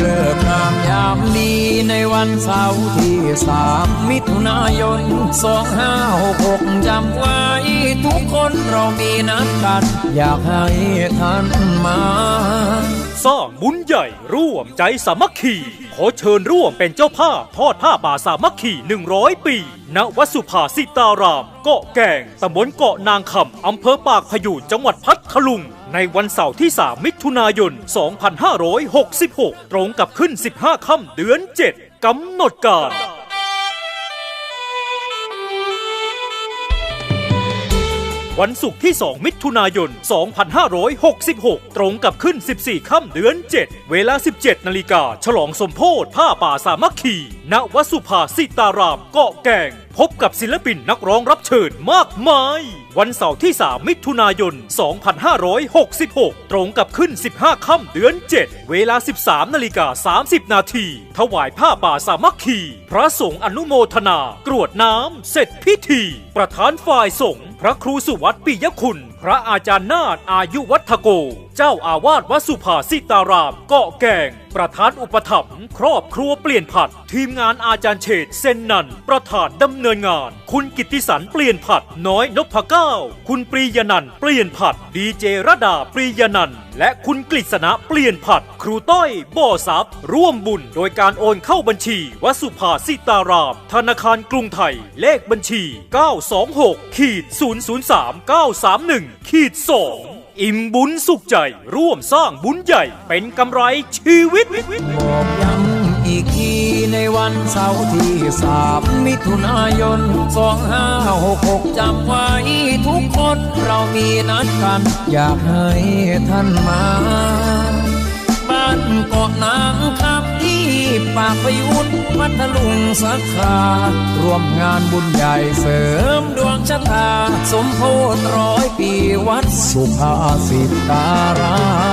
เลิกงามยามดีในวันเสาร์ที่สามมิถุนายนสองห้าหกหกจำไว้ทุกคนเรามีนัดกัน อยากให้ท่านมา สร้างบุญใหญ่ ร่วมใจสามัคคี ขอเชิญร่วมเป็นเจ้าภาพทอดผ้าป่าสามัคคี 100 ปี ณวัดสุภาสิตาราม เกาะแก่งตำบลเกาะนางคำอำเภอปากพยูนจังหวัดพัทลุง ในวันเสาร์ที่ 3 มิถุนายน 2566 ตรงกับขึ้น 15 ค่ำเดือน 7 กำหนดการ วันศุกร์ที่ 2 มิถุนายน 2566 ตรงกับขึ้น 14 ค่ำเดือน 7 เวลา 17 นาฬิกา ฉลองสมโพธผ้าป่าสามัคคี ณวสุภาสิตารามเกาะแก่ง พบกับศิลปินนักร้องรับเชิญมากมาย วันเสาร์ที่ 3 มิถุนายน 2566 ตรงกับขึ้น 15 ค่ำเดือน 7 เวลา 13 นาฬิกา 30 นาที ถวายผ้าป่าสามัคคี พระสงฆ์อนุโมทนา กรวดน้ำ เสร็จพิธี ประธานฝ่ายสงฆ์พระครูสุวัตปิยคุณ พระอาจารย์นาฏอายุวัฒโก เจ้าอาวาสวัดสุภาสิตารามเกาะแก่ง ประธานอุปถัมภ์ครอบครัวเปลี่ยนผัดทีมงานอาจารย์เฉดเซนนัน ประธานดำเนินงาน คุณกิติสันเปลี่ยนผัด น้อยนพเก้า คุณปรียนันเปลี่ยนผัด ดีเจระดาปรียนันและคุณกฤษณะเปลี่ยนผัด ครูต้อยบ่อซับร่วมบุญ โดยการโอนเข้าบัญชีวัสุภาสิตาราม ธนาคารกรุงไทย เลขบัญชี 926ขีด003 931ขีด2อิ่มบุญสุขใจ ร่วมสร้างบุญใหญ่เป็นกำไรชีวิต อีกทีในวันเสาร์ที่สามมิถุนายนสองห้าหกหกจำไว้ทุกคนเรามีนัดกัน อยากให้ท่านมา บ้านเกาะนางคำที่ปากพยุนพัทลุงสักขารวมงานบุญใหญ่เสริมดวงชะตา สมโพธร้อยปีวัดสุภาสิตาราม